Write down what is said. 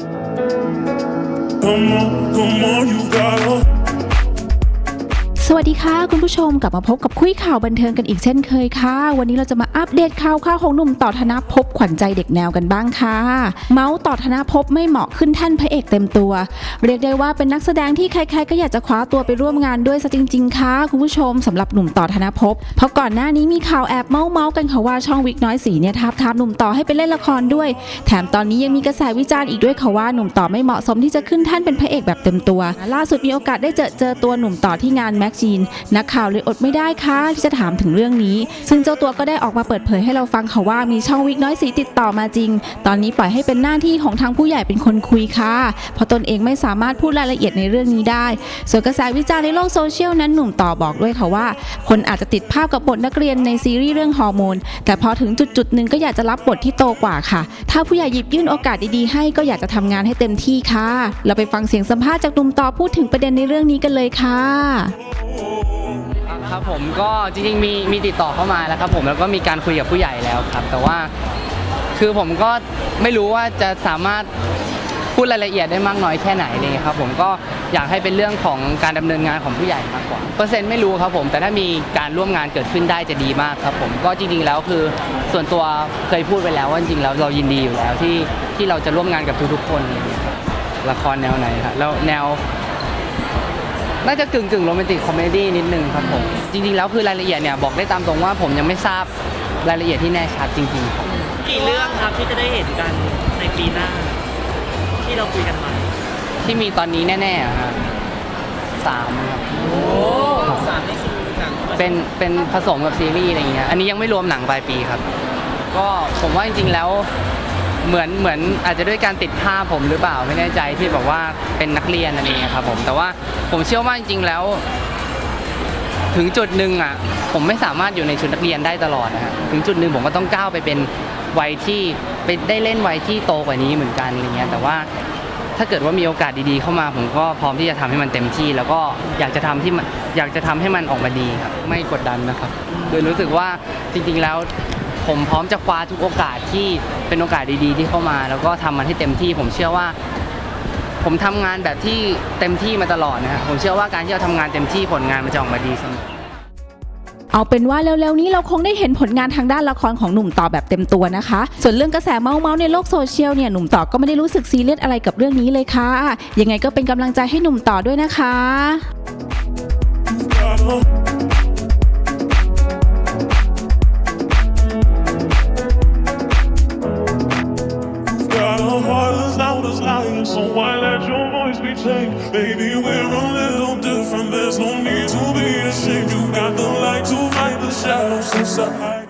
Come on, come on, you gotta. สวัสดีค่ะ คุณผู้ชมกลับมาพบกับคุยข่าวบันเทิงกันอีกเช่นเคยค่ะ วันนี้เราจะมาอัปเดตข่าวข่าวของหนุ่มต่อธนภพขวัญใจเด็กแนวกันบ้างค่ะ เมาส์ต่อธนภพไม่เหมาะขึ้นท่านพระเอกเต็มตัว เรียกได้ว่าเป็นนักแสดงที่ใครๆก็อยากจะคว้าตัวไปร่วมงานด้วยซะจริง ๆ ค่ะคุณผู้ชมสำหรับหนุ่มต่อธนภพเพราะก่อนหน้านี้มีข่าวแอบเมาส์เมาส์กันค่ะว่าช่องวิกน้อยสีเนี่ยทับทามหนุ่มต่อให้ไปเล่นละครด้วย แถมตอนนี้ยังมีกระแสวิจารณ์อีกด้วยค่ะว่าหนุ่มต่อไม่เหมาะสมที่จะขึ้นท่านเป็นพระเอกแบบเต็มตัว ล่าสุดมีโอกาสได้เจอเจอตัวหนุ่มต่อที่งานแม็กซีน นักข่าวเลยอดไม่ได้ค่ะที่จะถามถึงเรื่องนี้ ซึ่งเจ้าตัวก็ได้ออกมาเปิดเผยให้เราฟังค่ะว่ามีช่องวิกน้อยสีติดต่อมาจริง ตอนนี้ปล่อยให้เป็นหน้าที่ของทางผู้ใหญ่เป็นคนคุยค่ะ เพราะตนเองไม่สามารถพูดรายละเอียดในเรื่องนี้ได้ ส่วนกระแสวิจารณ์ในโลกโซเชียลนั้นหนุ่มต่อบอกด้วยค่ะว่า คนอาจจะติดภาพกับบทนักเรียนในซีรีส์เรื่องฮอร์โมน แต่พอถึงจุดจุดหนึ่งก็อยากจะรับบทที่โตกว่าค่ะ ถ้าผู้ใหญ่หยิบยื่นโอกาสดีๆให้ก็อยากจะทำงานให้เต็มที่ค่ะ เราไปฟังเสียงสัมภาษณ์จากหนุ่มต่อพูดถึงประเด็นในเรื่องนี้กันเลยค่ะครับผมก็จริงๆมีมีติดต่อเข้ามาแล้วครับผมแล้วก็มีการคุยกับผู้ใหญ่แล้วครับ แต่ว่าคือผมก็ไม่รู้ว่าจะสามารถพูดรายละเอียดได้มากน้อยแค่ไหนเลยครับผมก็อยากให้เป็นเรื่องของการดำเนินงานของผู้ใหญ่มากกว่าเปอร์เซ็นต์ไม่รู้ครับผมแต่ถ้ามีการร่วมงานเกิดขึ้นได้จะดีมากครับผมก็จริงๆแล้วคือส่วนตัวเคยพูดไปแล้วว่าจริงๆแล้วเรายินดีอยู่แล้วที่ที่เราจะร่วมงานกับทุกๆคนละครแนวไหนครับแล้วแนว น่าจะกึ่งกึ่งโรแมนติกคอมเมดี้นิดนึงครับผม จริงๆ แล้วคือรายละเอียดเนี่ยบอกได้ตามตรงว่าผมยังไม่ทราบรายละเอียดที่แน่ชัดจริงๆครับกี่เรื่องครับที่จะได้เห็นกันในปีหน้า ที่เราคุยกันมาที่มีตอนนี้แน่ๆอะฮะสามครับสามนี่คือหนังเป็นเป็นผสมกับซีรีส์อะไรอย่างเงี้ยอันนี้ยังไม่รวมหนังปลายปีครับ ก็ผมว่าจริงๆแล้ว เหมือนเหมือนอาจจะด้วยการติดภาพผมหรือเปล่าไม่แน่ใจที่บอกว่าเป็นนักเรียนอะไรเงี้ยครับผมแต่ว่าผมเชื่อว่าจริงๆแล้ว ถึงจุดหนึ่งอะผมไม่สามารถอยู่ในชุดนักเรียนได้ตลอดนะฮะถึงจุดหนึ่งผมก็ต้องก้าวไปเป็นวัยที่ไปได้เล่นวัยที่โตกว่านี้เหมือนกันอะไรเงี้ยแต่ว่าถ้าเกิดว่ามีโอกาสดีๆเข้ามา ผมก็พร้อมที่จะทำให้มันเต็มที่ แล้วก็อยากจะทำที่อยากจะทำให้มันออกมาดีครับไม่กดดันนะครับ โดยรู้สึกว่าจริงๆแล้ว ผมพร้อมจะคว้าทุกโอกาสที่เป็นโอกาสดีๆ ที่เข้ามา แล้วก็ทำมันให้เต็มที่ ผมเชื่อว่า ผมทำงานแบบที่เต็มที่มาตลอดนะฮะผมเชื่อว่าการที่เราทำงานเต็มที่ผลงานมันจะออกมาดีเสมอเอาเป็นว่าเร็วๆนี้เราคงได้เห็นผลงานทางด้านละครของหนุ่มต่อแบบเต็มตัวนะคะ ส่วนเรื่องกระแสเมาส์ในโลกโซเชียลเนี่ยหนุ่มต่อก็ไม่ได้รู้สึกซีเรียสอะไรกับเรื่องนี้เลยค่ะ ยังไงก็เป็นกำลังใจให้หนุ่มต่อด้วยนะคะ so why let your voice be changed? Baby, we're a little different. There's no need to be ashamed. You got the light to fight the shadows inside.